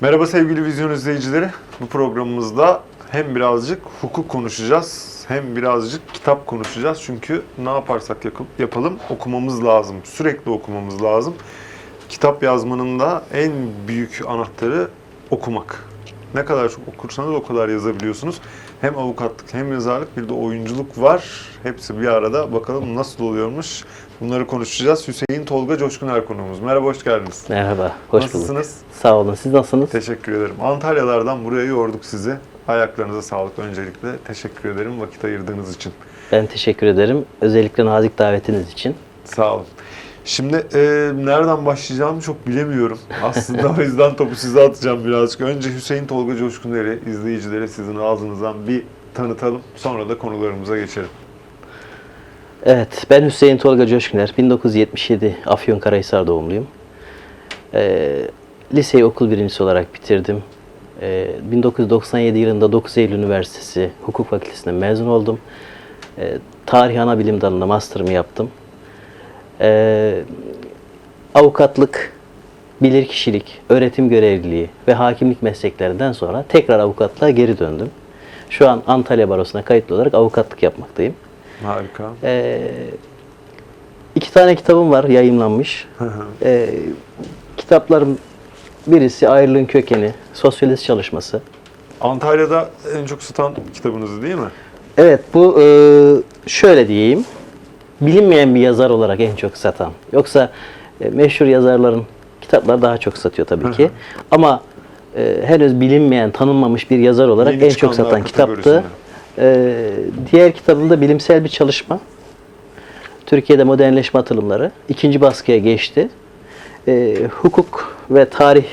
Merhaba sevgili vizyon izleyicileri. Bu programımızda hem birazcık hukuk konuşacağız hem birazcık kitap konuşacağız. Çünkü ne yaparsak yapalım okumamız lazım. Sürekli okumamız lazım. Kitap yazmanın da en büyük anahtarı okumak. Ne kadar çok okursanız o kadar yazabiliyorsunuz. Hem avukatlık hem yazarlık bir de oyunculuk var. Hepsi bir arada. Bakalım nasıl oluyormuş. Bunları konuşacağız. Hüseyin Tolga Coşkuner konuğumuz. Merhaba, hoş geldiniz. Merhaba, hoş Nasılsınız? bulduk. Sağ olun, siz nasılsınız? Teşekkür ederim. Antalyalardan buraya yorduk sizi. Ayaklarınıza sağlık öncelikle. Teşekkür ederim vakit ayırdığınız için. Ben teşekkür ederim. Özellikle nazik davetiniz için. Sağ olun. Şimdi e, nereden başlayacağımı çok bilemiyorum. Aslında o yüzden topu size atacağım birazcık. Önce Hüseyin Tolga Coşkuner'i izleyicilere sizin ağzınızdan bir tanıtalım. Sonra da konularımıza geçelim. Evet, ben Hüseyin Tolga Coşkuner. 1977 Afyonkarahisar doğumluyum. Ee, liseyi okul birincisi olarak bitirdim. Ee, 1997 yılında 9 Eylül Üniversitesi Hukuk Fakültesi'nden mezun oldum. Ee, tarih ana bilim dalında master'ımı yaptım. Ee, avukatlık, bilirkişilik, öğretim görevliliği ve hakimlik mesleklerinden sonra tekrar avukatlığa geri döndüm. Şu an Antalya Barosu'na kayıtlı olarak avukatlık yapmaktayım. Harika. Ee, iki tane kitabım var yayımlanmış. Ee, kitaplarım birisi Ayrılığın Kökeni, Sosyalist Çalışması. Antalya'da en çok satan kitabınız değil mi? Evet bu e, şöyle diyeyim. Bilinmeyen bir yazar olarak en çok satan. Yoksa e, meşhur yazarların kitapları daha çok satıyor tabii ki. Ama e, henüz bilinmeyen, tanınmamış bir yazar olarak Yeni en çok satan kitaptı. E, diğer kitabım da bilimsel bir çalışma. Türkiye'de modernleşme atılımları. ikinci baskıya geçti. E, hukuk ve tarih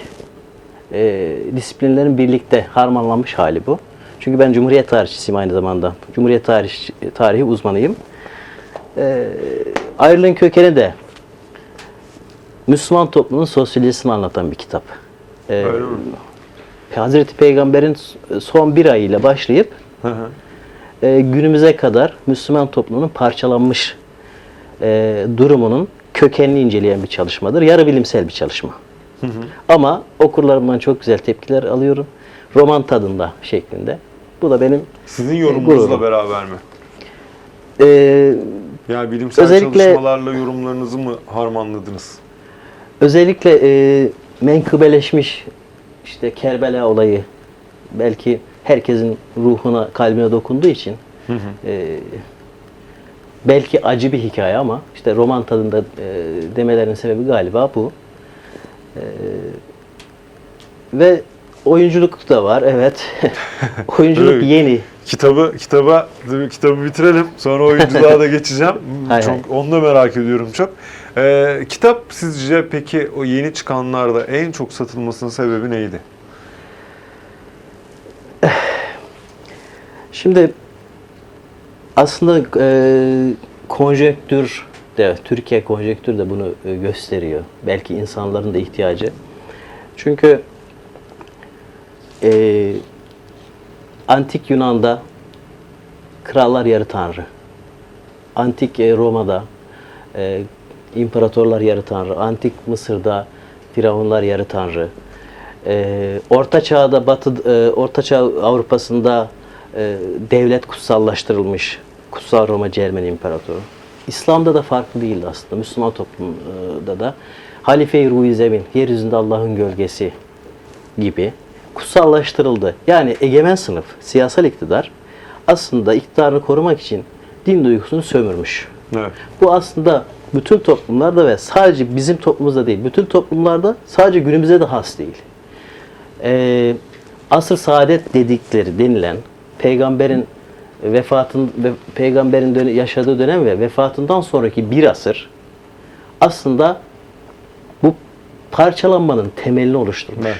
e, disiplinlerin birlikte harmanlanmış hali bu. Çünkü ben Cumhuriyet tarihçisiyim aynı zamanda. Cumhuriyet tarih, tarihi uzmanıyım. E, ayrılığın kökeni de Müslüman toplumunun sosyolojisini anlatan bir kitap. E, Öyle mi? Hazreti Peygamber'in son bir ayıyla başlayıp Hı hı. E, günümüze kadar Müslüman toplumunun parçalanmış e, durumunun kökenini inceleyen bir çalışmadır. Yarı bilimsel bir çalışma. Ama okurlarımdan çok güzel tepkiler alıyorum. Roman tadında şeklinde. Bu da benim Sizin yorumunuzla gururum. beraber mi? e, Yani bilimsel Özellikle- çalışmalarla yorumlarınızı mı harmanladınız? özellikle e, menkıbeleşmiş işte Kerbela olayı belki herkesin ruhuna, kalbine dokunduğu için e, belki acı bir hikaye ama işte roman tadında e, demelerinin sebebi galiba bu. E, ve oyunculuk da var evet. oyunculuk yeni. Kitabı kitaba kitabı bitirelim. Sonra oyunculuğa da geçeceğim. Hay çok hay. onu da merak ediyorum çok. Ee, kitap sizce peki o yeni çıkanlarda en çok satılmasının sebebi neydi? Şimdi aslında e, konjektür de Türkiye konjektür de bunu e, gösteriyor. Belki insanların da ihtiyacı. Çünkü e, antik Yunan'da krallar yarı tanrı. Antik e, Roma'da e, imparatorlar yarı tanrı. Antik Mısır'da firavunlar yarı tanrı. E, Orta Çağ'da Batı e, Orta Çağ Avrupa'sında e, devlet kutsallaştırılmış. Kutsal Roma Cermen İmparatoru. İslam'da da farklı değildi aslında. Müslüman toplumda da Halife-i Ruhi Zemin, yeryüzünde Allah'ın gölgesi gibi kutsallaştırıldı. Yani egemen sınıf, siyasal iktidar aslında iktidarını korumak için din duygusunu sömürmüş. Evet. Bu aslında bütün toplumlarda ve sadece bizim toplumumuzda değil, bütün toplumlarda sadece günümüze de has değil. Ee, asr saadet dedikleri denilen peygamberin vefatın ve peygamberin döne- yaşadığı dönem ve vefatından sonraki bir asır aslında bu parçalanmanın temelini oluşturmuş. Evet.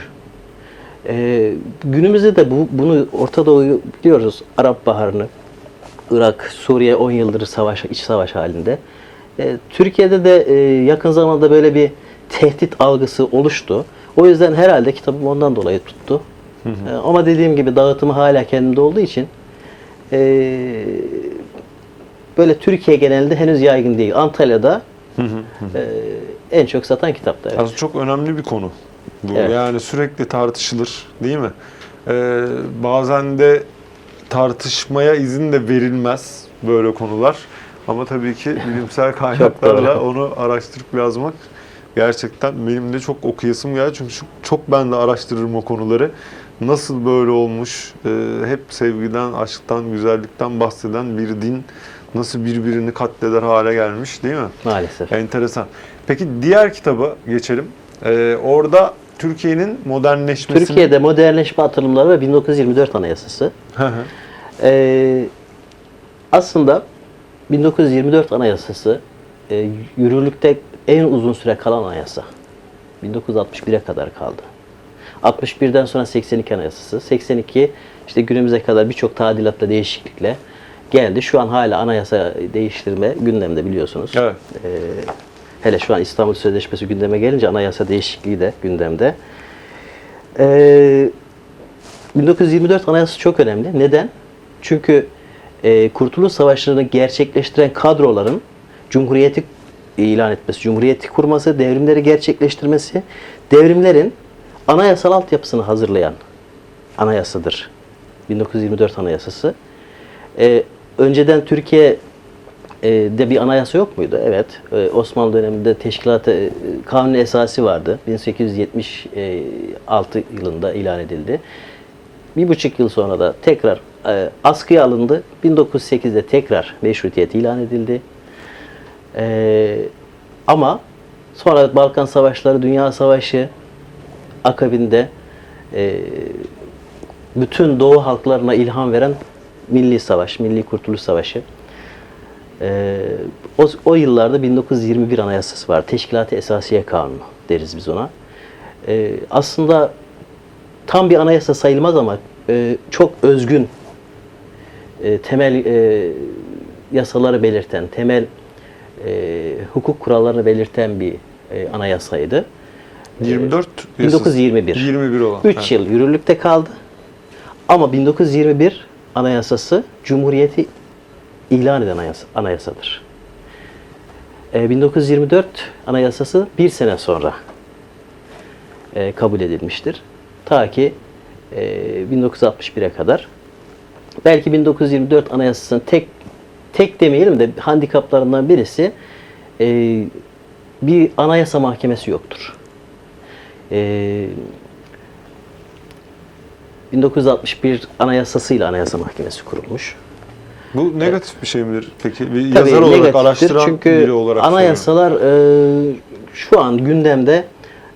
Ee, günümüzde de bu, bunu Orta Doğu'yu biliyoruz. Arap Baharı'nı, Irak, Suriye 10 yıldır savaş, iç savaş halinde. Ee, Türkiye'de de e, yakın zamanda böyle bir tehdit algısı oluştu. O yüzden herhalde kitabım ondan dolayı tuttu. Ee, ama dediğim gibi dağıtımı hala kendimde olduğu için e, böyle Türkiye genelinde henüz yaygın değil. Antalya'da e, en çok satan kitapta. Evet. Aslında çok önemli bir konu. Bu Evet. yani sürekli tartışılır değil mi? Ee, bazen de tartışmaya izin de verilmez böyle konular. Ama tabii ki bilimsel kaynaklarla onu araştırıp yazmak gerçekten benim de çok okuyasım geldi. Çünkü çok, çok ben de araştırırım o konuları. Nasıl böyle olmuş? Ee, hep sevgiden, aşktan, güzellikten bahseden bir din nasıl birbirini katleder hale gelmiş değil mi? Maalesef. Enteresan. Peki diğer kitaba geçelim. Ee, orada Türkiye'nin modernleşmesini... Türkiye'de modernleşme atılımları ve 1924 Anayasası. Ee, aslında 1924 Anayasası e, yürürlükte en uzun süre kalan anayasa. 1961'e kadar kaldı. 61'den sonra 82 Anayasası. 82 işte günümüze kadar birçok tadilatla değişiklikle geldi. Şu an hala anayasa değiştirme gündemde biliyorsunuz. Evet. Ee, hele şu an İstanbul Sözleşmesi gündeme gelince anayasa değişikliği de gündemde. Ee, 1924 Anayasası çok önemli. Neden? Çünkü e, Kurtuluş Savaşları'nı gerçekleştiren kadroların Cumhuriyeti ilan etmesi, Cumhuriyeti kurması, devrimleri gerçekleştirmesi, devrimlerin anayasal altyapısını hazırlayan anayasadır. 1924 Anayasası. E, önceden Türkiye de bir anayasa yok muydu? Evet. E, Osmanlı döneminde teşkilat e, kanun esası vardı. 1876 yılında ilan edildi. Bir buçuk yıl sonra da tekrar e, askıya alındı. 1908'de tekrar meşrutiyet ilan edildi. Ama sonra Balkan Savaşları, Dünya Savaşı akabinde e, bütün Doğu halklarına ilham veren Milli Savaş, Milli Kurtuluş Savaşı. Ee, o, o yıllarda 1921 Anayasası var. Teşkilat-ı Esasiye Kanunu deriz biz ona. Ee, aslında tam bir anayasa sayılmaz ama e, çok özgün e, temel e, yasaları belirten, temel e, hukuk kurallarını belirten bir e, anayasaydı. 24 1921. 21 olan. 3 Evet. yıl yürürlükte kaldı. Ama 1921 Anayasası Cumhuriyeti ilan eden anayasa, anayasadır. Ee, 1924 Anayasası bir sene sonra e, kabul edilmiştir. Ta ki e, 1961'e kadar. Belki 1924 Anayasası'nın tek tek demeyelim de handikaplarından birisi e, bir anayasa mahkemesi yoktur. E, 1961 Anayasası'yla Anayasa Mahkemesi kurulmuş. Bu negatif bir şey midir peki? Bir Tabii yazar olarak, araştıran Çünkü biri olarak soruyorum. anayasalar e, şu an gündemde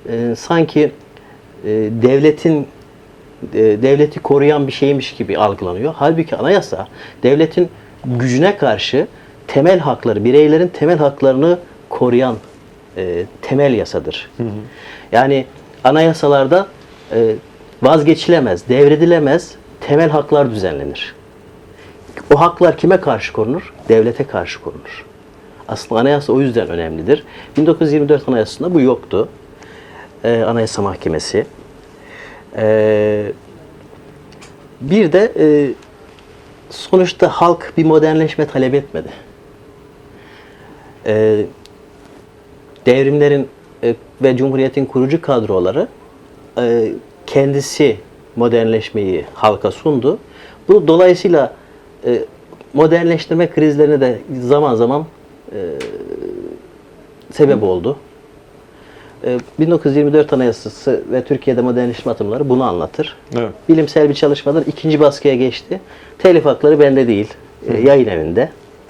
e, sanki e, devletin e, devleti koruyan bir şeymiş gibi algılanıyor. Halbuki anayasa devletin gücüne karşı temel hakları, bireylerin temel haklarını koruyan e, temel yasadır. Yani anayasalarda e, vazgeçilemez, devredilemez temel haklar düzenlenir. O haklar kime karşı korunur? Devlete karşı korunur. Aslında anayasa o yüzden önemlidir. 1924 Anayasası'nda bu yoktu. Ee, anayasa Mahkemesi. Ee, bir de e, sonuçta halk bir modernleşme talep etmedi. Ee, devrimlerin ve Cumhuriyet'in kurucu kadroları e, kendisi modernleşmeyi halka sundu. Bu dolayısıyla e, modernleştirme krizlerine de zaman zaman e, sebep oldu. E, 1924 Anayasası ve Türkiye'de modernleşme atımları bunu anlatır. Evet. Bilimsel bir çalışmadır. ikinci baskıya geçti. Telif hakları bende değil. e, yayın evinde.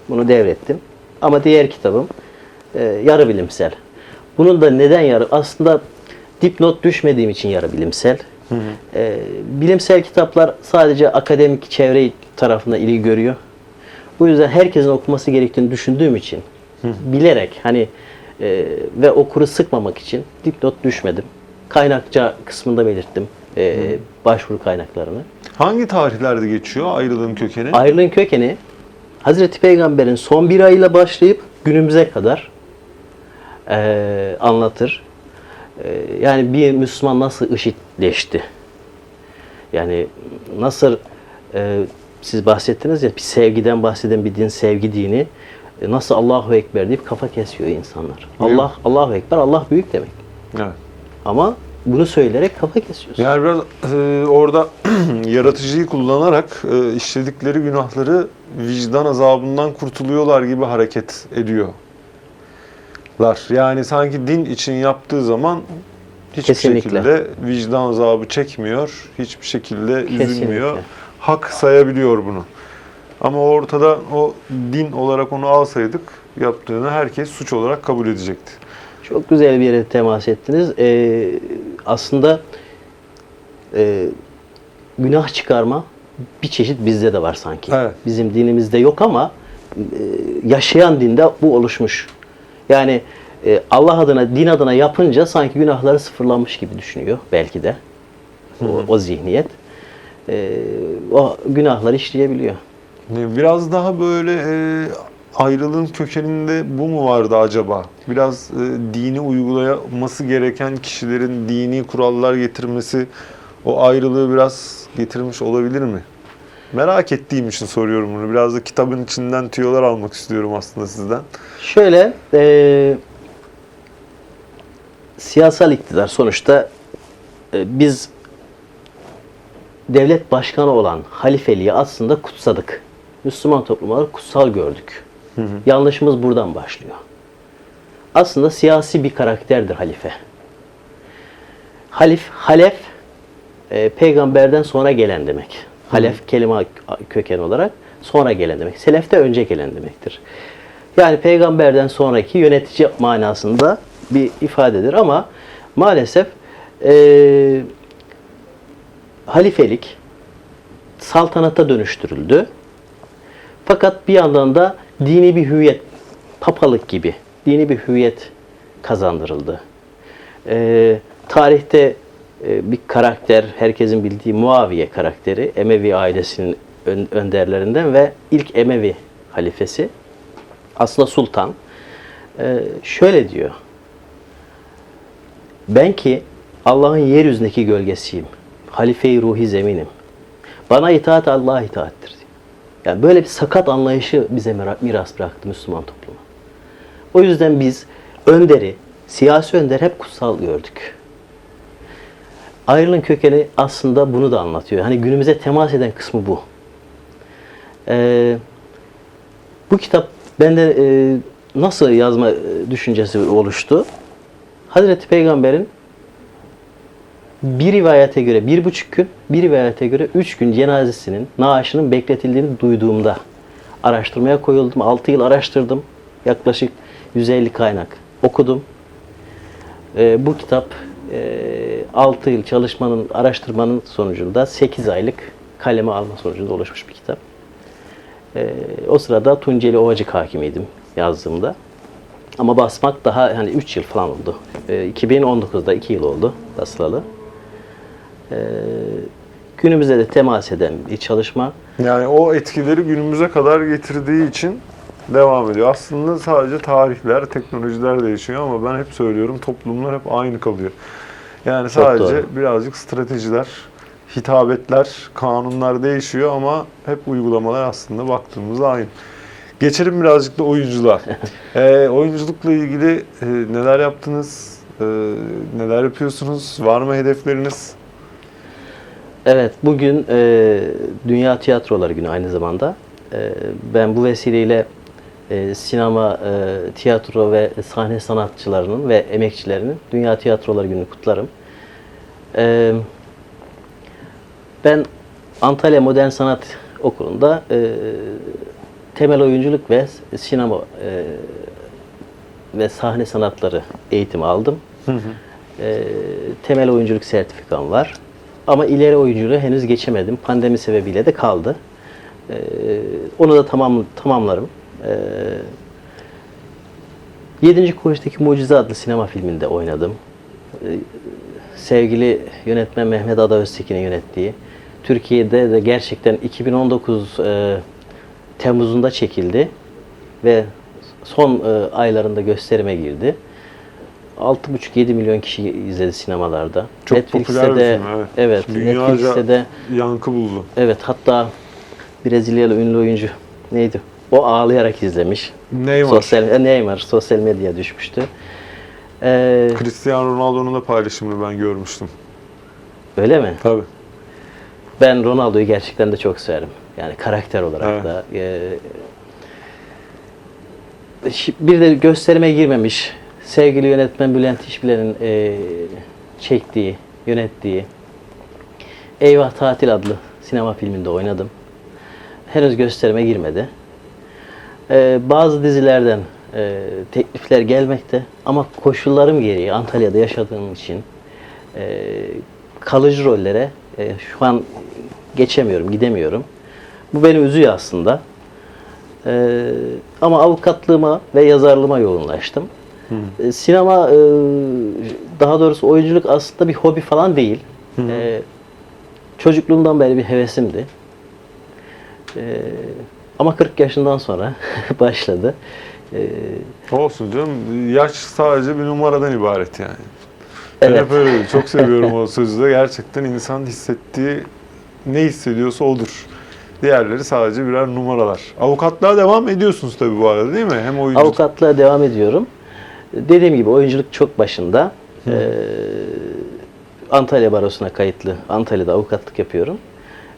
Bunu devrettim. Ama diğer kitabım e, yarı bilimsel. Bunun da neden yarı? Aslında dipnot düşmediğim için yarı bilimsel. E, bilimsel kitaplar sadece akademik çevre tarafında ilgi görüyor. Bu yüzden herkesin okuması gerektiğini düşündüğüm için bilerek hani e, ve okuru sıkmamak için dipnot düşmedim. Kaynakça kısmında belirttim e, başvuru kaynaklarını. Hangi tarihlerde geçiyor ayrılığın kökeni? Ayrılığın kökeni Hazreti Peygamber'in son bir ayıyla başlayıp günümüze kadar e, anlatır. E, yani bir Müslüman nasıl IŞİD'leşti? Yani nasıl e, siz bahsettiniz ya bir sevgiden bahseden bir din sevgi dini e, nasıl Allahu Ekber deyip kafa kesiyor insanlar. Mi? Allah Allahu Ekber Allah büyük demek. Evet. Ama bunu söyleyerek kafa kesiyorsun. Yani biraz e, orada yaratıcıyı kullanarak e, işledikleri günahları vicdan azabından kurtuluyorlar gibi hareket ediyorlar. Yani sanki din için yaptığı zaman hiçbir Kesinlikle. şekilde vicdan azabı çekmiyor, hiçbir şekilde üzülmüyor. Kesinlikle. Hak sayabiliyor bunu. Ama ortada o din olarak onu alsaydık yaptığını herkes suç olarak kabul edecekti. Çok güzel bir yere temas ettiniz. Ee, aslında e, günah çıkarma bir çeşit bizde de var sanki. Evet. Bizim dinimizde yok ama e, yaşayan dinde bu oluşmuş. Yani e, Allah adına, din adına yapınca sanki günahları sıfırlanmış gibi düşünüyor belki de. O, o zihniyet. E, o günahları işleyebiliyor. Biraz daha böyle e, ayrılığın kökeninde bu mu vardı acaba? Biraz e, dini uygulaması gereken kişilerin dini kurallar getirmesi o ayrılığı biraz getirmiş olabilir mi? Merak ettiğim için soruyorum bunu. Biraz da kitabın içinden tüyolar almak istiyorum aslında sizden. Şöyle, e, siyasal iktidar sonuçta e, biz devlet başkanı olan halifeliği aslında kutsadık. Müslüman toplum olarak kutsal gördük. Yanlışımız buradan başlıyor. Aslında siyasi bir karakterdir halife. Halif, halef e, peygamberden sonra gelen demek. Halef kelime köken olarak sonra gelen demek. Selef de önce gelen demektir. Yani peygamberden sonraki yönetici manasında bir ifadedir ama maalesef e, halifelik saltanata dönüştürüldü. Fakat bir yandan da dini bir hüviyet, papalık gibi dini bir hüviyet kazandırıldı. Ee, tarihte e, bir karakter, herkesin bildiği Muaviye karakteri, Emevi ailesinin ön- önderlerinden ve ilk Emevi halifesi, aslında sultan, Ee, şöyle diyor. Ben ki Allah'ın yeryüzündeki gölgesiyim. Halife-i ruhi zeminim. Bana itaat Allah'a itaattir. diyor. Yani böyle bir sakat anlayışı bize mira- miras bıraktı Müslüman topluma. O yüzden biz önderi, siyasi önder hep kutsal gördük. Ayrılığın kökeni aslında bunu da anlatıyor. Hani günümüze temas eden kısmı bu. Ee, bu kitap bende e, nasıl yazma e, düşüncesi oluştu? Hazreti Peygamber'in bir rivayete göre bir buçuk gün, bir rivayete göre üç gün cenazesinin, naaşının bekletildiğini duyduğumda araştırmaya koyuldum. 6 yıl araştırdım. Yaklaşık 150 kaynak okudum. Ee, bu kitap 6 yıl çalışmanın, araştırmanın sonucunda 8 aylık kaleme alma sonucunda oluşmuş bir kitap. Ee, o sırada Tunceli Ovacık hakimiydim yazdığımda. Ama basmak daha hani 3 yıl falan oldu. Ee, 2019'da 2 yıl oldu basılalı. Ee, günümüzde de temas eden bir çalışma. Yani o etkileri günümüze kadar getirdiği için devam ediyor. Aslında sadece tarihler, teknolojiler değişiyor ama ben hep söylüyorum toplumlar hep aynı kalıyor. Yani sadece birazcık stratejiler, hitabetler, kanunlar değişiyor ama hep uygulamalar aslında baktığımızda aynı. Geçelim birazcık da oyunculuğa. Ee, oyunculukla ilgili e, neler yaptınız? E, neler yapıyorsunuz? Var mı hedefleriniz? Evet, bugün e, Dünya Tiyatroları Günü aynı zamanda. E, ben bu vesileyle e, sinema, e, tiyatro ve sahne sanatçılarının ve emekçilerinin Dünya Tiyatroları Günü'nü kutlarım. E, ben Antalya Modern Sanat Okulu'nda e, temel oyunculuk ve sinema e, ve sahne sanatları eğitimi aldım. E, temel oyunculuk sertifikam var. Ama ileri oyunculuğu henüz geçemedim. Pandemi sebebiyle de kaldı. E, onu da tamam tamamlarım. E, 7. Koğuş'taki Mucize adlı sinema filminde oynadım. E, sevgili yönetmen Mehmet Ada Öztekin'in yönettiği. Türkiye'de de gerçekten 2019 e, Temmuz'unda çekildi ve son e, aylarında gösterime girdi. 6,5-7 milyon kişi izledi sinemalarda. Çok Netflix'te popüler de, film, evet. evet. Netflix'te de yankı buldu. evet hatta Brezilyalı ünlü oyuncu neydi? O ağlayarak izlemiş. Neymar. Sosyal e, Neymar sosyal medyaya düşmüştü. Ee, Cristiano Ronaldo'nun da paylaşımını ben görmüştüm. öyle mi? Tabii. Ben Ronaldo'yu gerçekten de çok severim. Yani karakter olarak Evet. da. e, bir de gösterime girmemiş sevgili yönetmen Bülent İşbilen'in e, çektiği, yönettiği Eyvah Tatil adlı sinema filminde oynadım. Henüz gösterime girmedi. E, bazı dizilerden e, teklifler gelmekte ama koşullarım gereği Antalya'da yaşadığım için e, kalıcı rollere e, şu an geçemiyorum, gidemiyorum. Bu beni üzüyor aslında. E, ama avukatlığıma ve yazarlığıma yoğunlaştım. E, sinema, e, daha doğrusu oyunculuk aslında bir hobi falan değil. E, çocukluğumdan beri bir hevesimdi. E, ama 40 yaşından sonra başladı. E, Olsun canım. Yaş sadece bir numaradan ibaret yani. Ben Evet. hep öyle. Çok seviyorum o sözü de. Gerçekten insan hissettiği ne hissediyorsa odur. Diğerleri sadece birer numaralar. Avukatlığa devam ediyorsunuz tabii bu arada değil mi? Hem oyuncu Avukatlığa devam ediyorum. Dediğim gibi oyunculuk çok başında. Ee, Antalya Barosu'na kayıtlı. Antalya'da avukatlık yapıyorum.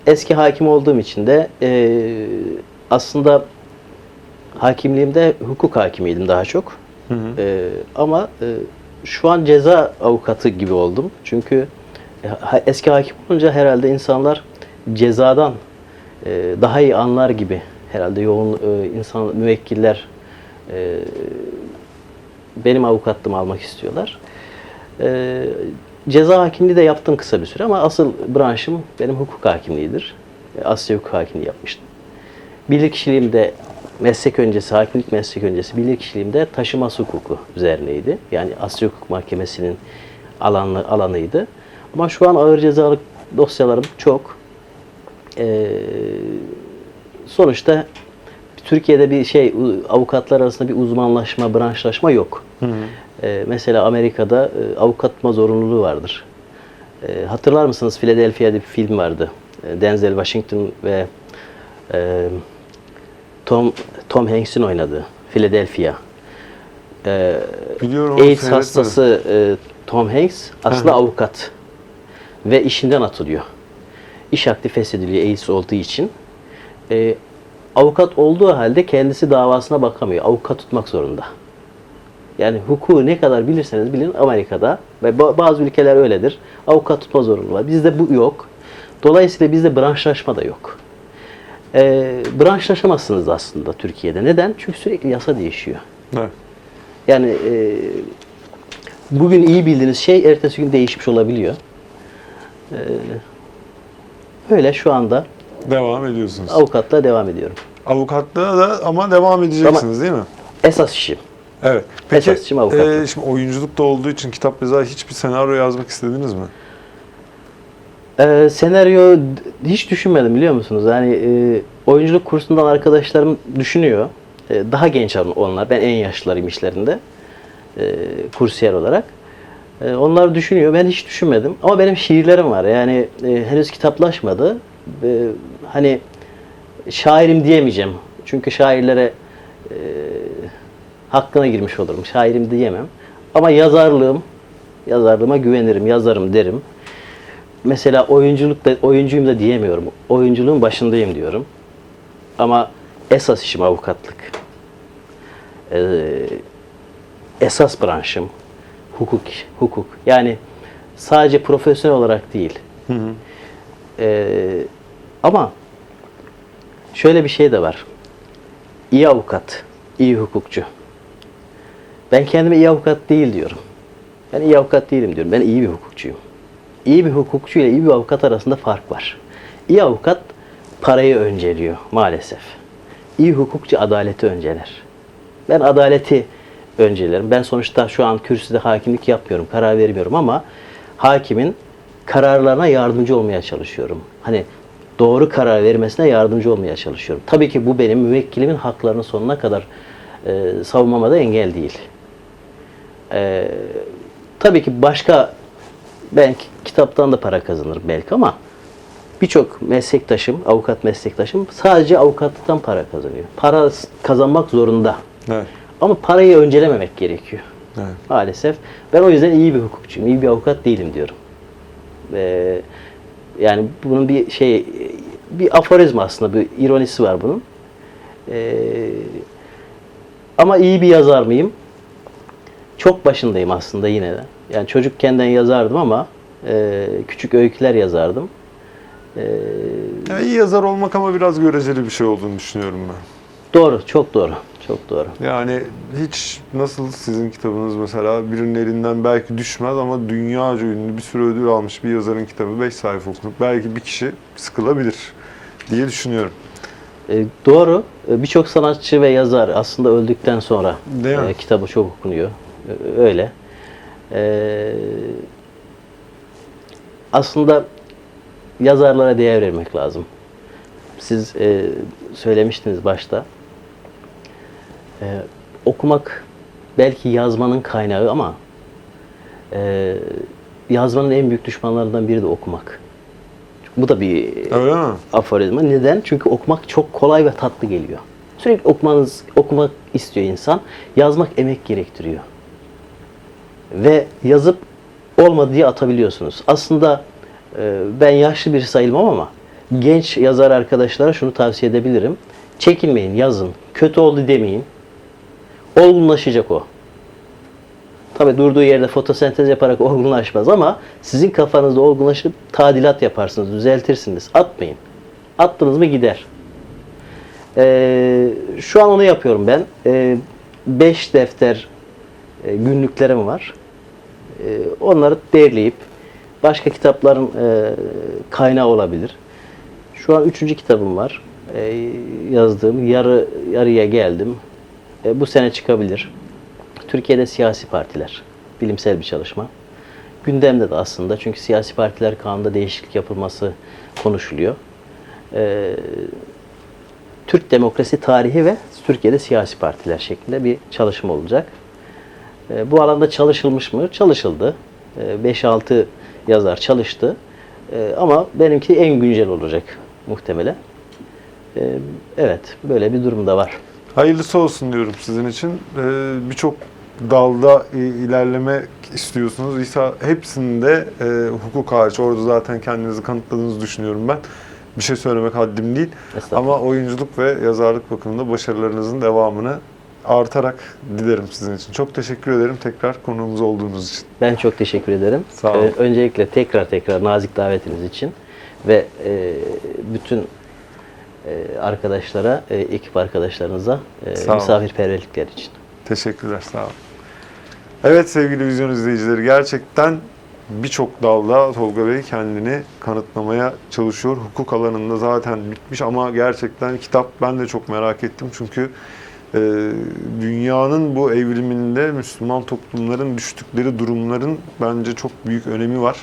Eski hakim olduğum için de e, aslında hakimliğimde hukuk hakimiydim daha çok. E, ama e, şu an ceza avukatı gibi oldum. Çünkü e, ha- eski hakim olunca herhalde insanlar cezadan e, daha iyi anlar gibi herhalde yoğun e, insan müvekkiller e, benim avukatlığımı almak istiyorlar. E, ceza hakimliği de yaptım kısa bir süre ama asıl branşım benim hukuk hakimliğidir. E, Asya hukuk hakimliği yapmıştım. Bilirkişiliğimde meslek öncesi, hakimlik meslek öncesi bilirkişiliğimde taşıması hukuku üzerineydi. Yani Asya Hukuk Mahkemesi'nin alanı, alanıydı. Ama şu an ağır cezalık dosyalarım çok. Ee, sonuçta Türkiye'de bir şey avukatlar arasında bir uzmanlaşma, branşlaşma yok. Ee, mesela Amerika'da e, avukat tutma zorunluluğu vardır. Ee, hatırlar mısınız Philadelphia'da bir film vardı. Ee, Denzel Washington ve e, Tom Tom Hanks'in oynadığı Philadelphia. Ee, biliyorum AIDS seyretmedim. hastası e, Tom Hanks aslında avukat ve işinden atılıyor. İş akdi feshediliyor AIDS olduğu için. E, avukat olduğu halde kendisi davasına bakamıyor. Avukat tutmak zorunda. Yani hukuku ne kadar bilirseniz bilin Amerika'da ve ba- bazı ülkeler öyledir. Avukat tutma zorunlu var. Bizde bu yok. Dolayısıyla bizde branşlaşma da yok. E, branşlaşamazsınız aslında Türkiye'de. Neden? Çünkü sürekli yasa değişiyor. Evet. Yani e, bugün iyi bildiğiniz şey ertesi gün değişmiş olabiliyor. E, öyle şu anda Devam ediyorsunuz. avukatla devam ediyorum. Avukatlığa da ama devam edeceksiniz değil mi? Esas işim. Evet. Peki Esas işim avukatlık. e, şimdi oyunculukta olduğu için kitap yazar hiçbir senaryo yazmak istediniz mi? E, senaryo hiç düşünmedim biliyor musunuz? Yani e, oyunculuk kursundan arkadaşlarım düşünüyor. E, daha genç onlar. Ben en yaşlılarım işlerinde. E, kursiyer olarak. E, onlar düşünüyor. Ben hiç düşünmedim. Ama benim şiirlerim var. Yani e, henüz kitaplaşmadı. E, hani şairim diyemeyeceğim. Çünkü şairlere e, hakkına girmiş olurum. Şairim diyemem. Ama yazarlığım, yazarlığıma güvenirim, yazarım derim. Mesela oyunculuk da, oyuncuyum da diyemiyorum. Oyunculuğun başındayım diyorum. Ama esas işim avukatlık. Ee, esas branşım hukuk, hukuk. Yani sadece profesyonel olarak değil. Ee, ama şöyle bir şey de var. İyi avukat, iyi hukukçu. Ben kendime iyi avukat değil diyorum. Ben iyi avukat değilim diyorum. Ben iyi bir hukukçuyum. İyi bir hukukçu ile iyi bir avukat arasında fark var. İyi avukat parayı önceliyor maalesef. İyi hukukçu adaleti önceler. Ben adaleti öncelerim. Ben sonuçta şu an kürsüde hakimlik yapmıyorum, karar vermiyorum ama hakimin kararlarına yardımcı olmaya çalışıyorum. Hani doğru karar vermesine yardımcı olmaya çalışıyorum. Tabii ki bu benim müvekkilimin haklarını sonuna kadar e, savunmama da engel değil. E, tabii ki başka belki kitaptan da para kazanır belki ama birçok meslektaşım, avukat meslektaşım sadece avukatlıktan para kazanıyor. Para kazanmak zorunda. Evet. Ama parayı öncelememek gerekiyor. Evet. Maalesef. Ben o yüzden iyi bir hukukçuyum, iyi bir avukat değilim diyorum. Ee, yani bunun bir şey, bir aforizma aslında, bir ironisi var bunun. Ee, ama iyi bir yazar mıyım? Çok başındayım aslında yine de. Yani çocukken yazardım ama e, küçük öyküler yazardım. Ee, Ya iyi yazar olmak ama biraz göreceli bir şey olduğunu düşünüyorum ben. doğru, çok doğru, çok doğru. Yani hiç nasıl sizin kitabınız mesela birinin elinden belki düşmez ama dünyaca ünlü bir sürü ödül almış bir yazarın kitabı 5 sayfa okunup belki bir kişi sıkılabilir diye düşünüyorum. E, doğru. E, Birçok sanatçı ve yazar aslında öldükten sonra e, kitabı çok okunuyor. E, öyle. E, aslında yazarlara değer vermek lazım. Siz e, söylemiştiniz başta. E, okumak belki yazmanın kaynağı ama e, yazmanın en büyük düşmanlarından biri de okumak. Bu da bir Öyle mi? aforizma. Neden? Çünkü okumak çok kolay ve tatlı geliyor. Sürekli okumanız, okumak istiyor insan. Yazmak emek gerektiriyor. Ve yazıp olmadı diye atabiliyorsunuz. Aslında e, ben yaşlı bir sayılmam ama genç yazar arkadaşlara şunu tavsiye edebilirim. Çekinmeyin, yazın. Kötü oldu demeyin. Olgunlaşacak o. Tabi durduğu yerde fotosentez yaparak olgunlaşmaz ama sizin kafanızda olgunlaşıp tadilat yaparsınız, düzeltirsiniz. Atmayın. Attınız mı gider. Ee, şu an onu yapıyorum ben. 5 defter e, günlüklerim var. Ee, onları derleyip başka kitapların e, kaynağı olabilir. Şu an üçüncü kitabım var. Ee, yazdığım yarı yarıya geldim. E, bu sene çıkabilir. Türkiye'de siyasi partiler. Bilimsel bir çalışma. Gündemde de aslında çünkü siyasi partiler kanunda değişiklik yapılması konuşuluyor. Türk demokrasi tarihi ve Türkiye'de siyasi partiler şeklinde bir çalışma olacak. Ee, bu alanda çalışılmış mı? Çalışıldı. Ee, 5-6 yazar çalıştı. Ee, ama benimki en güncel olacak muhtemelen. Ee, evet, böyle bir durum da var. Hayırlısı olsun diyorum sizin için. Ee, Birçok dalda ilerleme istiyorsunuz. İsa hepsinde e, hukuk hariç orada zaten kendinizi kanıtladığınızı düşünüyorum ben. Bir şey söylemek haddim değil. Ama oyunculuk ve yazarlık bakımında başarılarınızın devamını artarak dilerim sizin için. Çok teşekkür ederim tekrar konuğumuz olduğunuz için. Ben çok teşekkür ederim. Sağ olun. Ee, öncelikle tekrar tekrar nazik davetiniz için ve e, bütün e, arkadaşlara, e, ekip arkadaşlarınıza e, misafirperverlikler için. Teşekkürler, sağ olun. Evet sevgili vizyon izleyicileri gerçekten birçok dalda Tolga Bey kendini kanıtlamaya çalışıyor. Hukuk alanında zaten bitmiş ama gerçekten kitap ben de çok merak ettim. Çünkü e, dünyanın bu evriminde Müslüman toplumların düştükleri durumların bence çok büyük önemi var.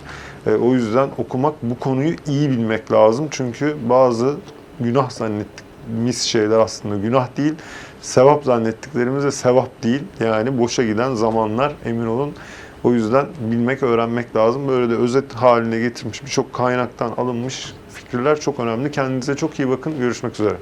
E, o yüzden okumak bu konuyu iyi bilmek lazım. Çünkü bazı günah zannettiğimiz şeyler aslında günah değil. Sevap zannettiklerimiz de sevap değil. Yani boşa giden zamanlar emin olun. O yüzden bilmek, öğrenmek lazım. Böyle de özet haline getirmiş birçok kaynaktan alınmış fikirler çok önemli. Kendinize çok iyi bakın. Görüşmek üzere.